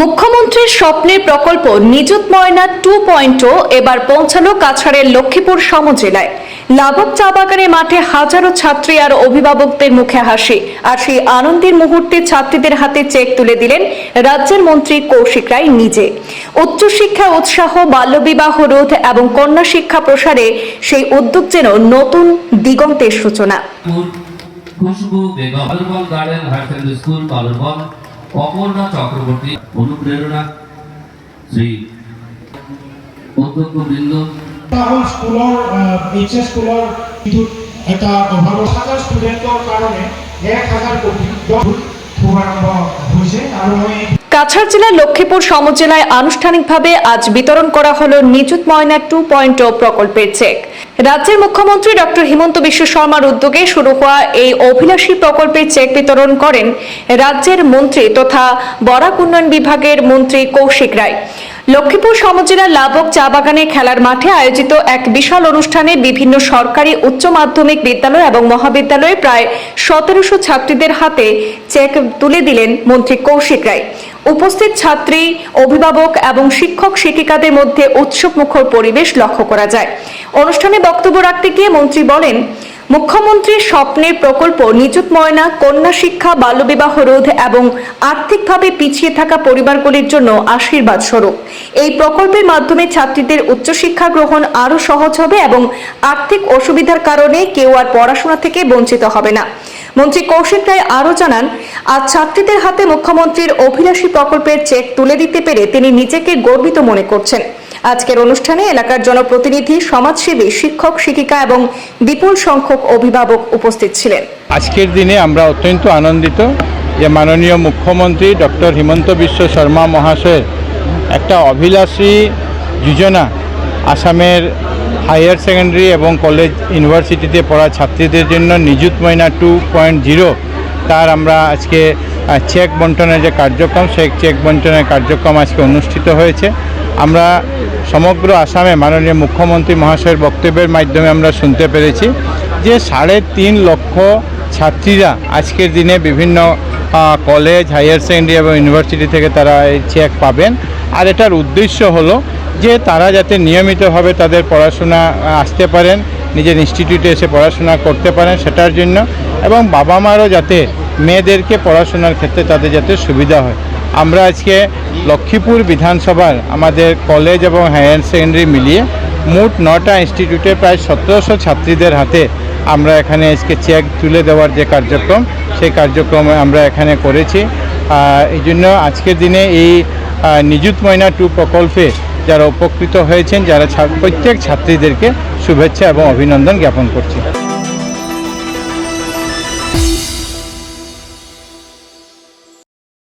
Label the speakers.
Speaker 1: মুখ্যমন্ত্রীর স্বপ্নের প্রকল্প নিযুত ময়না টু পয়েন্ট এবার পৌঁছালো কাছাড়ের লক্ষ্মীপুর সমজেলায়। লাভক চা বাগানের মাঠে হাজারো ছাত্রী আর অভিভাবকদের মুখে হাসি আর সেই আনন্দের মুহূর্তে ছাত্রীদের হাতে চেক তুলে দিলেন রাজ্যের মন্ত্রী কৌশিক রায় নিজে। উচ্চশিক্ষা উৎসাহ, বাল্যবিবাহ রোধ এবং কন্যা শিক্ষা প্রসারে সেই উদ্যোগ যেন নতুন দিগন্তের সূচনা।
Speaker 2: গার্ডেন স্কুল অপর্ণা চক্রবর্তী অনুপ্রেরণা, শ্রী অধ্যক্ষবৃন্দ।
Speaker 3: তাহল স্কুলৰ এইচ স্কুলৰ এটা অভাৱ। হাজাৰ ষ্টুডেণ্টৰ কাৰণে এক হাজাৰ কোটি হৈছে আৰু
Speaker 1: কাছাড় জেলার লক্ষ্মীপুর সমজেলায় আনুষ্ঠানিকভাবে আজ বিতরণ করা হল নিযুত ময়না টু পয়েন্ট প্রকল্পের চেক। রাজ্যের মুখ্যমন্ত্রী ডক্টর হিমন্ত বিশ্ব শর্মার উদ্যোগে শুরু হওয়া এই অভিলাষী প্রকল্পের চেক বিতরণ করেন রাজ্যের মন্ত্রী তথা বরাক উন্নয়ন বিভাগের মন্ত্রী কৌশিক রায়। লক্ষ্মীপুর সমজেলার লাবক চা বাগানে খেলার মাঠে আয়োজিত এক বিশাল অনুষ্ঠানে বিভিন্ন সরকারি উচ্চ মাধ্যমিক বিদ্যালয় এবং মহাবিদ্যালয়ে প্রায় সতেরোশো ছাত্রীদের হাতে চেক তুলে দিলেন মন্ত্রী কৌশিক রায়। উপস্থিত ছাত্রী, অভিভাবক এবং শিক্ষক শিক্ষিকাদের মধ্যে উৎসব মুখর পরিবেশ লক্ষ্য করা যায়। অনুষ্ঠানে বক্তব্য রাখতে গিয়ে মন্ত্রী বলেন মুখ্যমন্ত্রীর স্বপ্নের প্রকল্প নিযুত ময়না, কন্যা শিক্ষা, বাল্যবিবাহ রোধ এবং আর্থিকভাবে পিছিয়ে থাকা পরিবারগুলির জন্য আশীর্বাদ স্বরূপ। এই প্রকল্পের মাধ্যমে ছাত্রীদের উচ্চশিক্ষা গ্রহণ আরও সহজ হবে এবং আর্থিক অসুবিধার কারণে কেউ আর পড়াশোনা থেকে বঞ্চিত হবে না। মন্ত্রী কৌশিক রায় আরও জানান, আজ ছাত্রীদের হাতে মুখ্যমন্ত্রীর অভিলাষী প্রকল্পের চেক তুলে দিতে পেরে তিনি নিজেকে গর্বিত মনে করছেন। আজকের অনুষ্ঠানে এলাকার জনপ্রতিনিধি, সমাজসেবী, শিক্ষক, শিক্ষিকা এবং বিপুল সংখ্যক অভিভাবক উপস্থিত ছিলেন।
Speaker 4: আজকের দিনে আমরা অত্যন্ত আনন্দিত যে মাননীয় মুখ্যমন্ত্রী ডক্টর হিমন্ত বিশ্ব শর্মা মহাশয়ের একটা অভিলাষী যোজনা আসামের হায়ার সেকেন্ডারি এবং কলেজ ইউনিভার্সিটিতে পড়া ছাত্রীদের জন্য নিযুত ময়না টু পয়েন্ট জিরো তার আমরা আজকে চেক বন্টনের যে কার্যক্রম, সেই চেক বন্টনের কার্যক্রম আজকে অনুষ্ঠিত হয়েছে। আমরা সমগ্র আসামে মাননীয় মুখ্যমন্ত্রী মহাশয়ের বক্তব্যের মাধ্যমে আমরা শুনতে পেরেছি যে সাড়ে তিন লক্ষ ছাত্রীরা আজকের দিনে বিভিন্ন কলেজ হায়ার সেকেন্ডারি এবং ইউনিভার্সিটি থেকে তারা এই চেক পাবেন। আর এটার উদ্দেশ্য হলো যে তারা যাতে নিয়মিতভাবে তাদের পড়াশোনা আসতে পারেন, নিজের ইনস্টিটিউটে এসে পড়াশোনা করতে পারেন সেটার জন্য এবং বাবা মারও যাতে মেয়েদেরকে পড়াশোনার ক্ষেত্রে তাদের যাতে সুবিধা হয়। আমরা আজকে লক্ষ্মীপুর বিধানসভার আমাদের কলেজ এবং হায়ার সেকেন্ডারি মিলিয়ে মোট নটা ইনস্টিটিউটে প্রায় সতেরোশো ছাত্রীদের হাতে আমরা এখানে আজকে চেক তুলে দেওয়ার যে কার্যক্রম, সেই কার্যক্রম আমরা এখানে করেছি। এই জন্য আজকের দিনে এই নিযুত ময়না টু প্রকল্পে যারা উপকৃত হয়েছেন, যারা প্রত্যেক ছাত্রীদেরকে শুভেচ্ছা এবং অভিনন্দন জ্ঞাপন করছি।